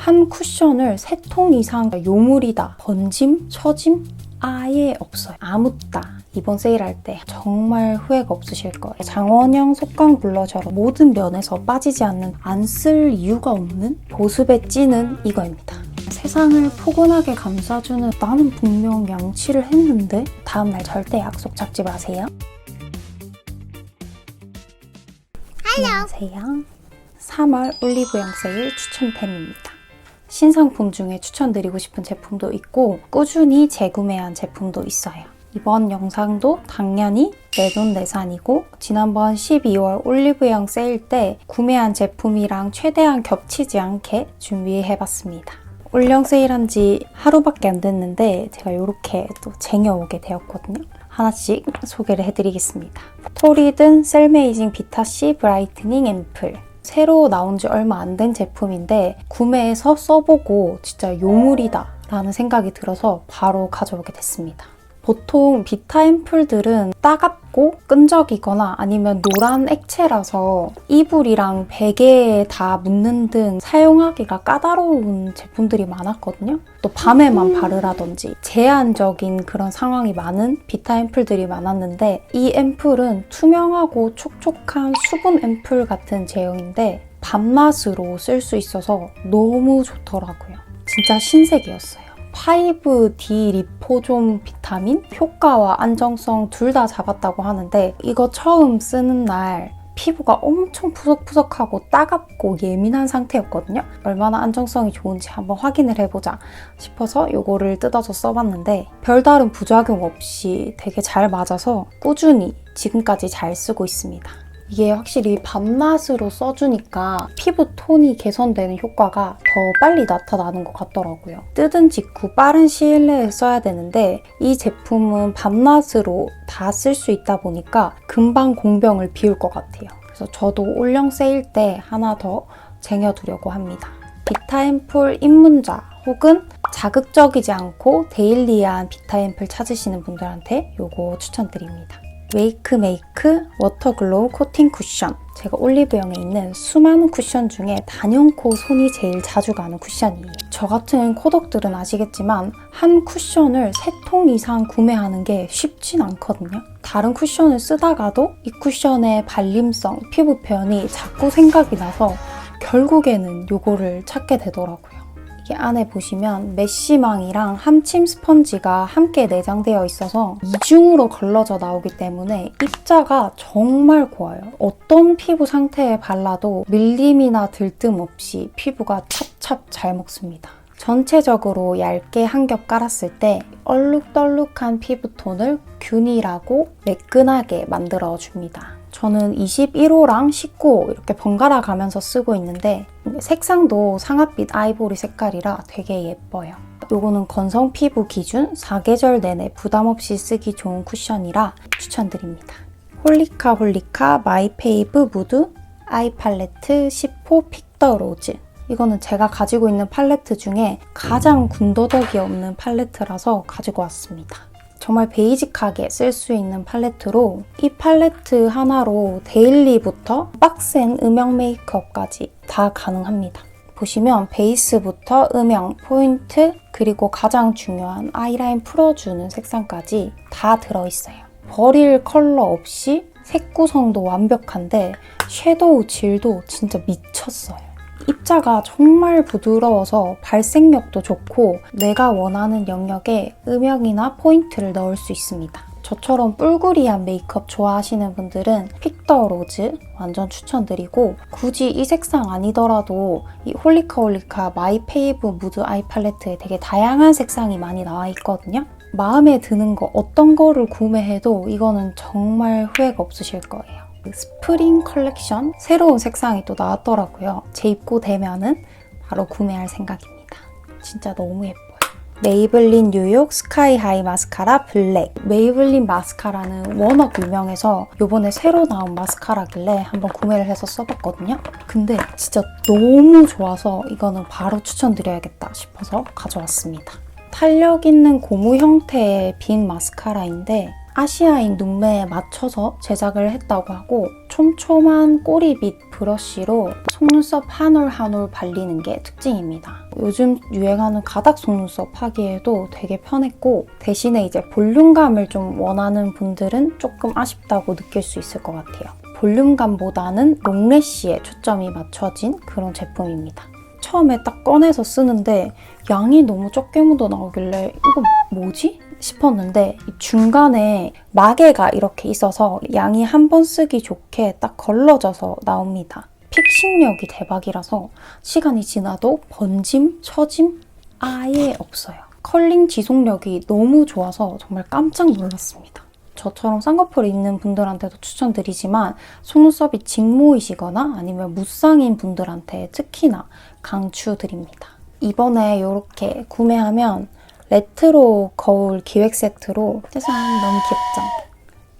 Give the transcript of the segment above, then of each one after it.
한 쿠션을 세 통 이상 요물이다, 번짐, 처짐 아예 없어요. 아무따. 이번 세일할 때 정말 후회가 없으실 거예요. 장원영 속광 블러셔로 모든 면에서 빠지지 않는 안 쓸 이유가 없는 보습에 찌는 이거입니다. 세상을 포근하게 감싸주는 나는 분명 양치를 했는데 다음날 절대 약속 잡지 마세요. 안녕하세요. 3월 올리브영 세일 추천템입니다. 신상품 중에 추천드리고 싶은 제품도 있고 꾸준히 재구매한 제품도 있어요. 이번 영상도 당연히 내돈내산이고 지난번 12월 올리브영 세일 때 구매한 제품이랑 최대한 겹치지 않게 준비해봤습니다. 올영 세일한 지 하루밖에 안 됐는데 제가 이렇게 또 쟁여오게 되었거든요. 하나씩 소개를 해드리겠습니다. 토리든 셀메이징 비타C 브라이트닝 앰플 새로 나온 지 얼마 안 된 제품인데 구매해서 써보고 진짜 요물이다 라는 생각이 들어서 바로 가져오게 됐습니다. 보통 비타 앰플들은 따갑고 끈적이거나 아니면 노란 액체라서 이불이랑 베개에 다 묻는 등 사용하기가 까다로운 제품들이 많았거든요. 또 밤에만 바르라든지 제한적인 그런 상황이 많은 비타 앰플들이 많았는데 이 앰플은 투명하고 촉촉한 수분 앰플 같은 제형인데 밤낮으로 쓸 수 있어서 너무 좋더라고요. 진짜 신세계였어요. 5D 리포좀 비타민 효과와 안정성 둘 다 잡았다고 하는데 이거 처음 쓰는 날 피부가 엄청 푸석푸석하고 따갑고 예민한 상태였거든요. 얼마나 안정성이 좋은지 한번 확인을 해보자 싶어서 이거를 뜯어서 써봤는데 별다른 부작용 없이 되게 잘 맞아서 꾸준히 지금까지 잘 쓰고 있습니다. 이게 확실히 밤낮으로 써주니까 피부 톤이 개선되는 효과가 더 빨리 나타나는 것 같더라고요. 뜯은 직후 빠른 시일 내에 써야 되는데 이 제품은 밤낮으로 다 쓸 수 있다 보니까 금방 공병을 비울 것 같아요. 그래서 저도 올영 세일 때 하나 더 쟁여두려고 합니다. 비타앰플 입문자 혹은 자극적이지 않고 데일리한 비타앰플 찾으시는 분들한테 이거 추천드립니다. 웨이크 메이크 워터글로우 코팅 쿠션. 제가 올리브영에 있는 수많은 쿠션 중에 단연코 손이 제일 자주 가는 쿠션이에요. 저 같은 코덕들은 아시겠지만 한 쿠션을 3통 이상 구매하는 게 쉽진 않거든요. 다른 쿠션을 쓰다가도 이 쿠션의 발림성, 피부 표현이 자꾸 생각이 나서 결국에는 이거를 찾게 되더라고요 이게 안에 보시면 메쉬망이랑 함침 스펀지가 함께 내장되어 있어서 이중으로 걸러져 나오기 때문에 입자가 정말 고와요. 어떤 피부 상태에 발라도 밀림이나 들뜸 없이 피부가 찹찹 잘 먹습니다. 전체적으로 얇게 한 겹 깔았을 때 얼룩덜룩한 피부톤을 균일하고 매끈하게 만들어줍니다. 저는 21호랑 19호 이렇게 번갈아 가면서 쓰고 있는데 색상도 상아빛 아이보리 색깔이라 되게 예뻐요. 요거는 건성 피부 기준 4계절 내내 부담 없이 쓰기 좋은 쿠션이라 추천드립니다. 홀리카 홀리카 마이페이브 무드 아이 팔레트 10호 픽더 로즈 이거는 제가 가지고 있는 팔레트 중에 가장 군더더기 없는 팔레트라서 가지고 왔습니다. 정말 베이직하게 쓸 수 있는 팔레트로 이 팔레트 하나로 데일리부터 빡센 음영 메이크업까지 다 가능합니다. 보시면 베이스부터 음영, 포인트, 그리고 가장 중요한 아이라인 풀어주는 색상까지 다 들어있어요. 버릴 컬러 없이 색 구성도 완벽한데 섀도우 질도 진짜 미쳤어요. 입자가 정말 부드러워서 발색력도 좋고 내가 원하는 영역에 음영이나 포인트를 넣을 수 있습니다. 저처럼 뿔구리한 메이크업 좋아하시는 분들은 픽더 로즈 완전 추천드리고 굳이 이 색상 아니더라도 이 홀리카 홀리카 마이 페이브 무드 아이 팔레트에 되게 다양한 색상이 많이 나와 있거든요. 마음에 드는 거 어떤 거를 구매해도 이거는 정말 후회가 없으실 거예요. 스프링 컬렉션 새로운 색상이 또 나왔더라고요. 제 입고 되면은 바로 구매할 생각입니다. 진짜 너무 예뻐요. 메이블린 뉴욕 스카이 하이 마스카라 블랙. 메이블린 마스카라는 워낙 유명해서 이번에 새로 나온 마스카라길래 한번 구매를 해서 써봤거든요. 근데 진짜 너무 좋아서 이거는 바로 추천드려야겠다 싶어서 가져왔습니다. 탄력 있는 고무 형태의 빈 마스카라인데 아시아인 눈매에 맞춰서 제작을 했다고 하고 촘촘한 꼬리 빗 브러쉬로 속눈썹 한 올 한 올 발리는 게 특징입니다. 요즘 유행하는 가닥 속눈썹 하기에도 되게 편했고 대신에 이제 볼륨감을 좀 원하는 분들은 조금 아쉽다고 느낄 수 있을 것 같아요. 볼륨감보다는 롱래쉬에 초점이 맞춰진 그런 제품입니다. 처음에 딱 꺼내서 쓰는데 양이 너무 적게 묻어 나오길래 이거 뭐지? 싶었는데 이 중간에 마개가 이렇게 있어서 양이 한 번 쓰기 좋게 딱 걸러져서 나옵니다. 픽싱력이 대박이라서 시간이 지나도 번짐, 처짐 아예 없어요. 컬링 지속력이 너무 좋아서 정말 깜짝 놀랐습니다. 저처럼 쌍꺼풀이 있는 분들한테도 추천드리지만 속눈썹이 직모이시거나 아니면 무쌍인 분들한테 특히나 강추드립니다. 이번에 이렇게 구매하면 레트로 거울 기획 세트로 짜잔 너무 귀엽죠?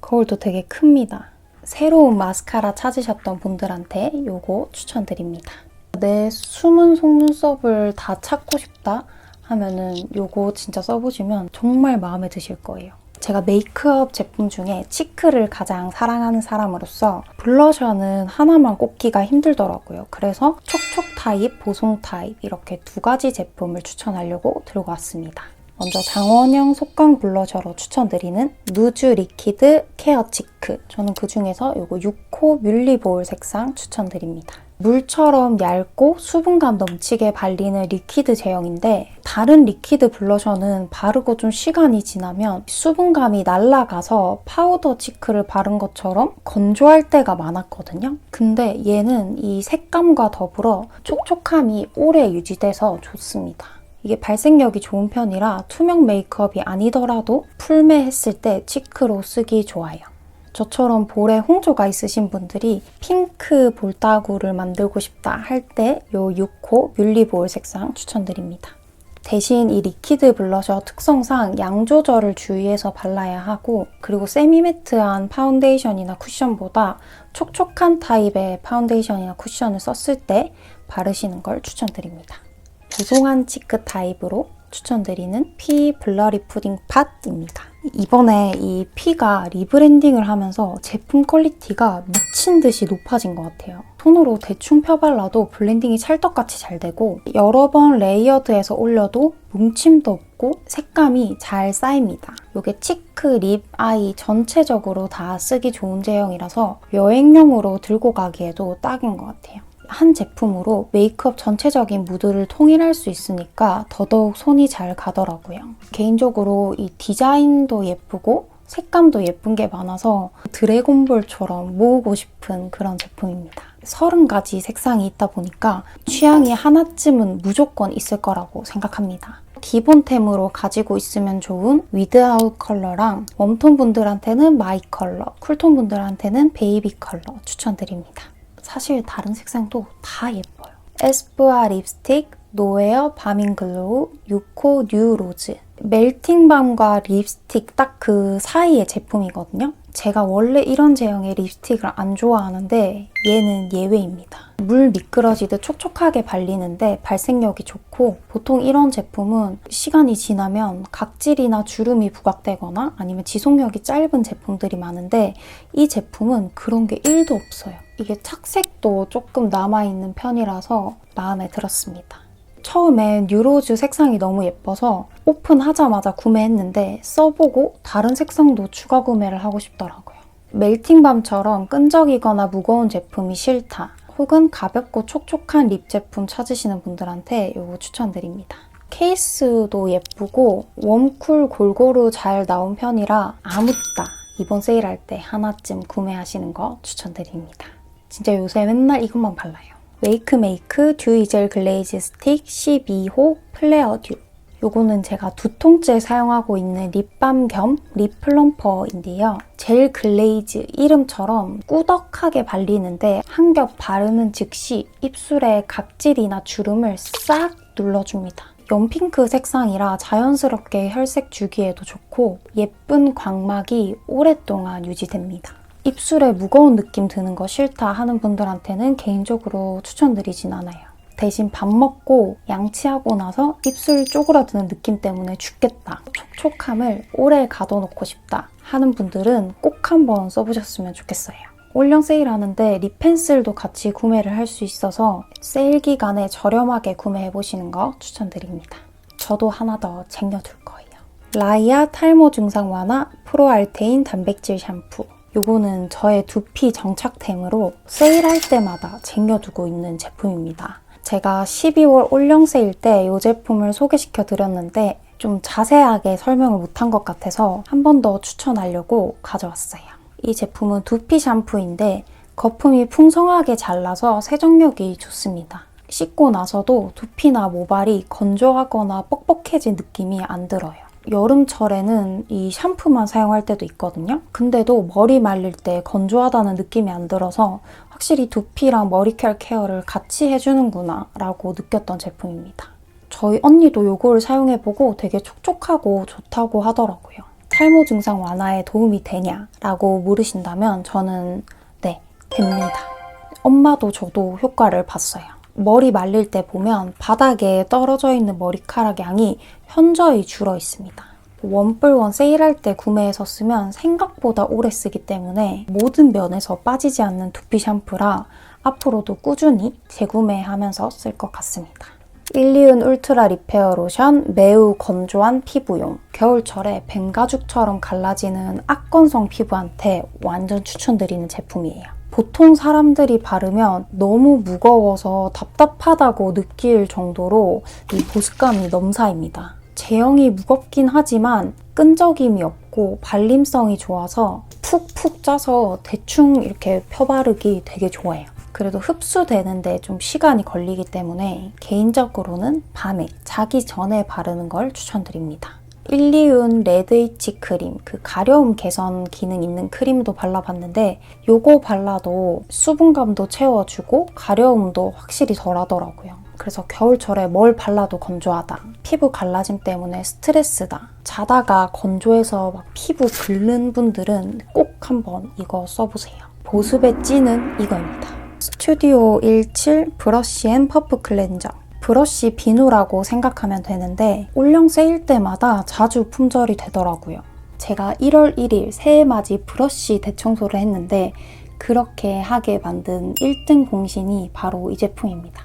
거울도 되게 큽니다. 새로운 마스카라 찾으셨던 분들한테 이거 추천드립니다. 내 숨은 속눈썹을 다 찾고 싶다 하면은 이거 진짜 써보시면 정말 마음에 드실 거예요. 제가 메이크업 제품 중에 치크를 가장 사랑하는 사람으로서 블러셔는 하나만 꼽기가 힘들더라고요. 그래서 촉촉 타입, 보송 타입 이렇게 두 가지 제품을 추천하려고 들고 왔습니다. 먼저 장원영 속광 블러셔로 추천드리는 누즈 리퀴드 케어 치크. 저는 그 중에서 이거 6호 뮬리볼 색상 추천드립니다. 물처럼 얇고 수분감 넘치게 발리는 리퀴드 제형인데 다른 리퀴드 블러셔는 바르고 좀 시간이 지나면 수분감이 날아가서 파우더 치크를 바른 것처럼 건조할 때가 많았거든요. 근데 얘는 이 색감과 더불어 촉촉함이 오래 유지돼서 좋습니다. 이게 발색력이 좋은 편이라 투명 메이크업이 아니더라도 풀메 했을 때 치크로 쓰기 좋아요. 저처럼 볼에 홍조가 있으신 분들이 핑크 볼따구를 만들고 싶다 할 때 이 6호 뮬리볼 색상 추천드립니다. 대신 이 리퀴드 블러셔 특성상 양 조절을 주의해서 발라야 하고 그리고 세미매트한 파운데이션이나 쿠션보다 촉촉한 타입의 파운데이션이나 쿠션을 썼을 때 바르시는 걸 추천드립니다. 보송한 치크 타입으로 추천드리는 피 블러리 푸딩 팟입니다. 이번에 이 피가 리브랜딩을 하면서 제품 퀄리티가 미친 듯이 높아진 것 같아요. 손으로 대충 펴발라도 블렌딩이 찰떡같이 잘 되고 여러 번 레이어드해서 올려도 뭉침도 없고 색감이 잘 쌓입니다. 이게 치크, 립, 아이 전체적으로 다 쓰기 좋은 제형이라서 여행용으로 들고 가기에도 딱인 것 같아요. 한 제품으로 메이크업 전체적인 무드를 통일할 수 있으니까 더더욱 손이 잘 가더라고요. 개인적으로 이 디자인도 예쁘고 색감도 예쁜 게 많아서 드래곤볼처럼 모으고 싶은 그런 제품입니다. 30가지 색상이 있다 보니까 취향이 하나쯤은 무조건 있을 거라고 생각합니다. 기본템으로 가지고 있으면 좋은 위드아웃 컬러랑 웜톤 분들한테는 마이 컬러, 쿨톤 분들한테는 베이비 컬러 추천드립니다. 사실 다른 색상도 다 예뻐요. 에스쁘아 립스틱 노에어 바밍 글로우 6호 뉴 로즈 멜팅밤과 립스틱 딱 그 사이의 제품이거든요. 제가 원래 이런 제형의 립스틱을 안 좋아하는데 얘는 예외입니다. 물 미끄러지듯 촉촉하게 발리는데 발색력이 좋고 보통 이런 제품은 시간이 지나면 각질이나 주름이 부각되거나 아니면 지속력이 짧은 제품들이 많은데 이 제품은 그런 게 1도 없어요. 이게 착색도 조금 남아있는 편이라서 마음에 들었습니다. 처음에 뉴로즈 색상이 너무 예뻐서 오픈하자마자 구매했는데 써보고 다른 색상도 추가 구매를 하고 싶더라고요. 멜팅밤처럼 끈적이거나 무거운 제품이 싫다. 혹은 가볍고 촉촉한 립 제품 찾으시는 분들한테 이거 추천드립니다. 케이스도 예쁘고 웜쿨 골고루 잘 나온 편이라 아무따 이번 세일할 때 하나쯤 구매하시는 거 추천드립니다. 진짜 요새 맨날 이것만 발라요. 웨이크메이크 듀이젤 글레이즈 스틱 12호 플레어 듀 요거는 제가 두 통째 사용하고 있는 립밤 겸 립 플럼퍼인데요. 젤 글레이즈 이름처럼 꾸덕하게 발리는데 한 겹 바르는 즉시 입술에 각질이나 주름을 싹 눌러줍니다. 연핑크 색상이라 자연스럽게 혈색 주기에도 좋고 예쁜 광막이 오랫동안 유지됩니다. 입술에 무거운 느낌 드는 거 싫다 하는 분들한테는 개인적으로 추천드리진 않아요. 대신 밥 먹고 양치하고 나서 입술 쪼그라드는 느낌 때문에 죽겠다. 촉촉함을 오래 가둬놓고 싶다 하는 분들은 꼭 한번 써보셨으면 좋겠어요. 올영 세일하는데 립 펜슬도 같이 구매를 할 수 있어서 세일 기간에 저렴하게 구매해 보시는 거 추천드립니다. 저도 하나 더 챙겨둘 거예요. 라이아 탈모 증상 완화 프로알테인 단백질 샴푸. 요거는 저의 두피 정착템으로 세일할 때마다 챙겨두고 있는 제품입니다. 제가 12월 올영 세일 때 이 제품을 소개시켜 드렸는데 좀 자세하게 설명을 못한 것 같아서 한 번 더 추천하려고 가져왔어요. 이 제품은 두피 샴푸인데 거품이 풍성하게 잘나서 세정력이 좋습니다. 씻고 나서도 두피나 모발이 건조하거나 뻑뻑해진 느낌이 안 들어요. 여름철에는 이 샴푸만 사용할 때도 있거든요. 근데도 머리 말릴 때 건조하다는 느낌이 안 들어서 확실히 두피랑 머리결 케어를 같이 해주는구나 라고 느꼈던 제품입니다. 저희 언니도 이걸 사용해보고 되게 촉촉하고 좋다고 하더라고요. 탈모 증상 완화에 도움이 되냐? 라고 물으신다면 저는 네, 됩니다. 엄마도 저도 효과를 봤어요. 머리 말릴 때 보면 바닥에 떨어져 있는 머리카락 양이 현저히 줄어 있습니다. 원뿔원 세일할 때 구매해서 쓰면 생각보다 오래 쓰기 때문에 모든 면에서 빠지지 않는 두피 샴푸라 앞으로도 꾸준히 재구매하면서 쓸 것 같습니다. 일리은 울트라 리페어 로션 매우 건조한 피부용 겨울철에 뱀가죽처럼 갈라지는 악건성 피부한테 완전 추천드리는 제품이에요. 보통 사람들이 바르면 너무 무거워서 답답하다고 느낄 정도로 이 보습감이 넘사입니다. 제형이 무겁긴 하지만 끈적임이 없고 발림성이 좋아서 푹푹 짜서 대충 이렇게 펴바르기 되게 좋아요. 그래도 흡수되는데 좀 시간이 걸리기 때문에 개인적으로는 밤에 자기 전에 바르는 걸 추천드립니다. 일리운 레드이치 크림, 그 가려움 개선 기능 있는 크림도 발라봤는데 요거 발라도 수분감도 채워주고 가려움도 확실히 덜 하더라고요. 그래서 겨울철에 뭘 발라도 건조하다. 피부 갈라짐 때문에 스트레스다. 자다가 건조해서 막 피부 긁는 분들은 꼭 한번 이거 써보세요. 보습의 찐은 이거입니다. 스튜디오 17 브러쉬 앤 퍼프 클렌저. 브러쉬 비누라고 생각하면 되는데 올영 세일 때마다 자주 품절이 되더라고요. 제가 1월 1일 새해 맞이 브러쉬 대청소를 했는데 그렇게 하게 만든 1등 공신이 바로 이 제품입니다.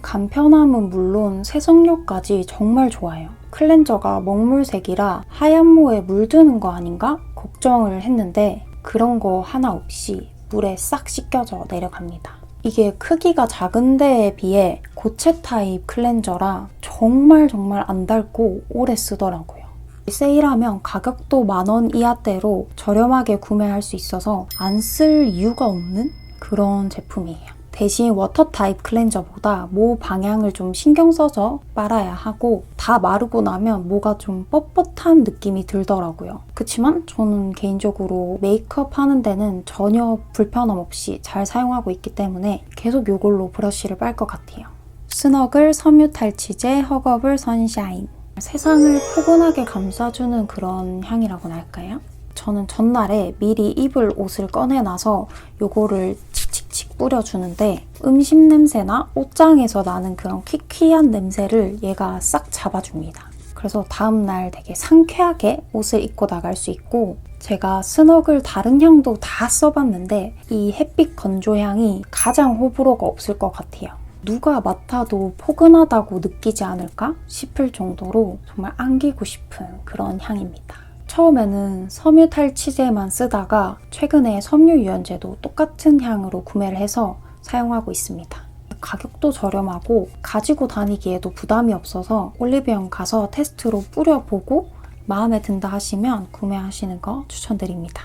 간편함은 물론 세정력까지 정말 좋아요. 클렌저가 먹물색이라 하얀 모에 물드는 거 아닌가 걱정을 했는데 그런 거 하나 없이 물에 싹 씻겨져 내려갑니다. 이게 크기가 작은 데에 비해 고체 타입 클렌저라 정말 정말 안 닳고 오래 쓰더라고요. 세일하면 가격도 만 원 이하대로 저렴하게 구매할 수 있어서 안 쓸 이유가 없는 그런 제품이에요. 대신 워터 타입 클렌저보다 모 방향을 좀 신경 써서 빨아야 하고 다 마르고 나면 뭐가 좀 뻣뻣한 느낌이 들더라고요. 그렇지만 저는 개인적으로 메이크업 하는 데는 전혀 불편함 없이 잘 사용하고 있기 때문에 계속 이걸로 브러쉬를 빨 것 같아요. 스너글 섬유 탈취제 허거블 선샤인 세상을 포근하게 감싸주는 그런 향이라고나 할까요? 저는 전날에 미리 입을 옷을 꺼내놔서 요거를 칙칙칙 뿌려주는데 음식 냄새나 옷장에서 나는 그런 퀴퀴한 냄새를 얘가 싹 잡아줍니다. 그래서 다음날 되게 상쾌하게 옷을 입고 나갈 수 있고 제가 스너글 다른 향도 다 써봤는데 이 햇빛 건조 향이 가장 호불호가 없을 것 같아요. 누가 맡아도 포근하다고 느끼지 않을까 싶을 정도로 정말 안기고 싶은 그런 향입니다. 처음에는 섬유 탈취제만 쓰다가 최근에 섬유 유연제도 똑같은 향으로 구매를 해서 사용하고 있습니다. 가격도 저렴하고 가지고 다니기에도 부담이 없어서 올리브영 가서 테스트로 뿌려보고 마음에 든다 하시면 구매하시는 거 추천드립니다.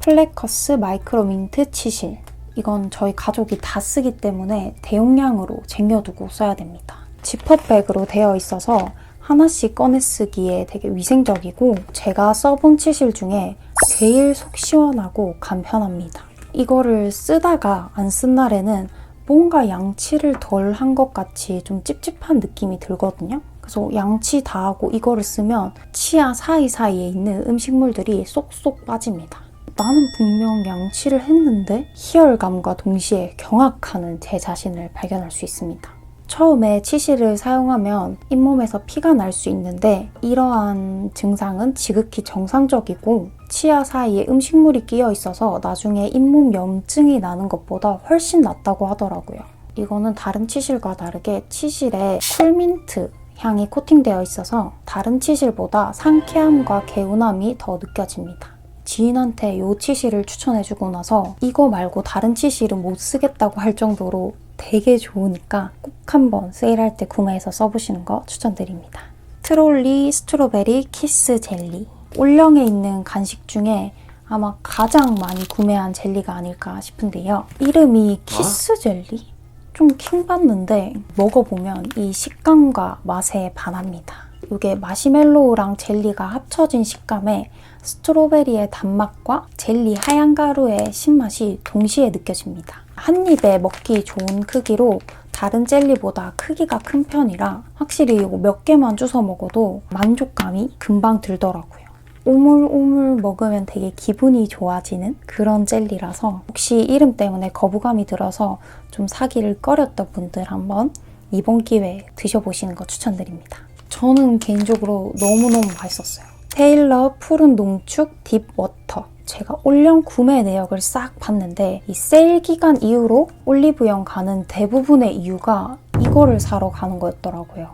플래커스 마이크로 민트 치실 이건 저희 가족이 다 쓰기 때문에 대용량으로 쟁여두고 써야 됩니다. 지퍼백으로 되어 있어서 하나씩 꺼내 쓰기에 되게 위생적이고 제가 써본 치실 중에 제일 속 시원하고 간편합니다. 이거를 쓰다가 안 쓴 날에는 뭔가 양치를 덜 한 것 같이 좀 찝찝한 느낌이 들거든요. 그래서 양치 다 하고 이거를 쓰면 치아 사이사이에 있는 음식물들이 쏙쏙 빠집니다. 나는 분명 양치를 했는데 희열감과 동시에 경악하는 제 자신을 발견할 수 있습니다. 처음에 치실을 사용하면 잇몸에서 피가 날 수 있는데 이러한 증상은 지극히 정상적이고 치아 사이에 음식물이 끼어 있어서 나중에 잇몸 염증이 나는 것보다 훨씬 낫다고 하더라고요. 이거는 다른 치실과 다르게 치실에 쿨민트 향이 코팅되어 있어서 다른 치실보다 상쾌함과 개운함이 더 느껴집니다. 지인한테 이 치실을 추천해주고 나서 이거 말고 다른 치실은 못 쓰겠다고 할 정도로 되게 좋으니까 꼭 한번 세일할 때 구매해서 써보시는 거 추천드립니다. 트롤리 스트로베리 키스 젤리. 올영에 있는 간식 중에 아마 가장 많이 구매한 젤리가 아닐까 싶은데요. 이름이 키스 젤리? 좀 킹받는데 먹어보면 이 식감과 맛에 반합니다. 이게 마시멜로우랑 젤리가 합쳐진 식감에 스트로베리의 단맛과 젤리 하얀 가루의 신맛이 동시에 느껴집니다. 한 입에 먹기 좋은 크기로 다른 젤리보다 크기가 큰 편이라 확실히 이거 몇 개만 주워 먹어도 만족감이 금방 들더라고요. 오물오물 먹으면 되게 기분이 좋아지는 그런 젤리라서 혹시 이름 때문에 거부감이 들어서 좀 사기를 꺼렸던 분들 한번 이번 기회에 드셔보시는 거 추천드립니다. 저는 개인적으로 너무너무 맛있었어요. 테일러 푸른 농축 딥 워터. 제가 올영 구매 내역을 싹 봤는데 이 세일 기간 이후로 올리브영 가는 대부분의 이유가 이거를 사러 가는 거였더라고요.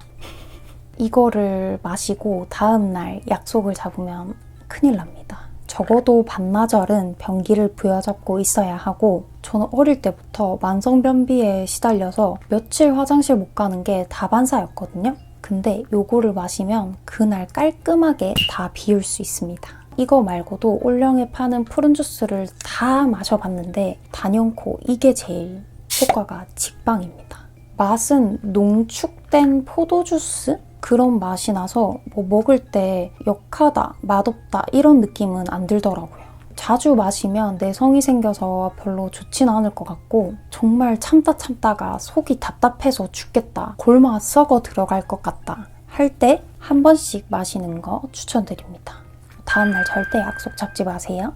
이거를 마시고 다음날 약속을 잡으면 큰일 납니다. 적어도 반나절은 변기를 부여잡고 있어야 하고 저는 어릴 때부터 만성변비에 시달려서 며칠 화장실 못 가는 게 다반사였거든요. 근데 요거를 마시면 그날 깔끔하게 다 비울 수 있습니다. 이거 말고도 올영에 파는 푸른 주스를 다 마셔봤는데 단연코 이게 제일 효과가 직방입니다. 맛은 농축된 포도주스? 그런 맛이 나서 뭐 먹을 때 역하다, 맛없다 이런 느낌은 안 들더라고요. 자주 마시면 내성이 생겨서 별로 좋진 않을 것 같고 정말 참다 참다가 속이 답답해서 죽겠다, 골마 썩어 들어갈 것 같다 할 때 한 번씩 마시는 거 추천드립니다. 다음날 절대 약속 잡지 마세요.